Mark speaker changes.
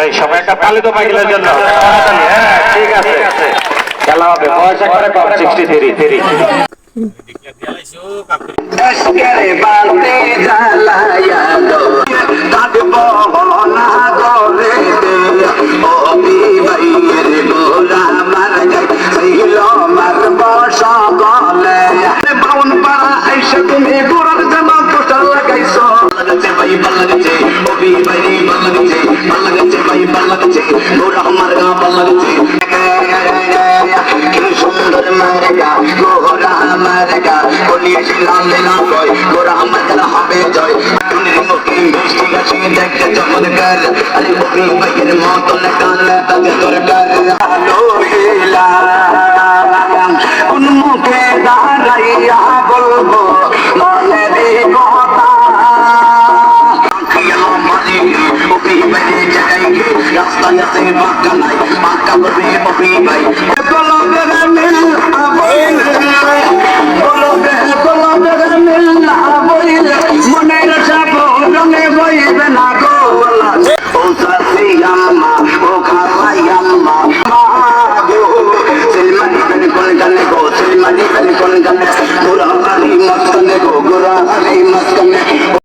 Speaker 1: এই সবাই একটা তালি তো মাইকেলের জন্য। খেলা হবে। বয়স করে কম সিক্সটি থ্রি থ্রি
Speaker 2: তুমি গোড়ার জামা পোস্টার লাগাইছো। লাগছে ভাই ভালো লাগছে ও বিবাই ভালো লাগছে ভালো লাগছে ভাই ভালো লাগছে গোড়া আমার গা ভালো লাগছে বলিয়েছিলাম না কয় গোরা আমার খেলা হবে জয়। গাছে দেখতে চমৎকার আরে মুখে বাইয়ের মতো লেখা তাকে দরকার। আলো হিলা কোন মুখে দাঁড়াইয়া বলব মনের কথা খেয়াল মালিক মুখে বাইরে নাই বাঁকা করবে মুখে বাই হইবে না গো ও চাষি আম্মা ও খাপাই আম্মা সিলমানি বেন কোন গানে গো, সিলমানি বেন কোন গানে গোরা হরি মস্তানে গো গোরা হরি মস্তানে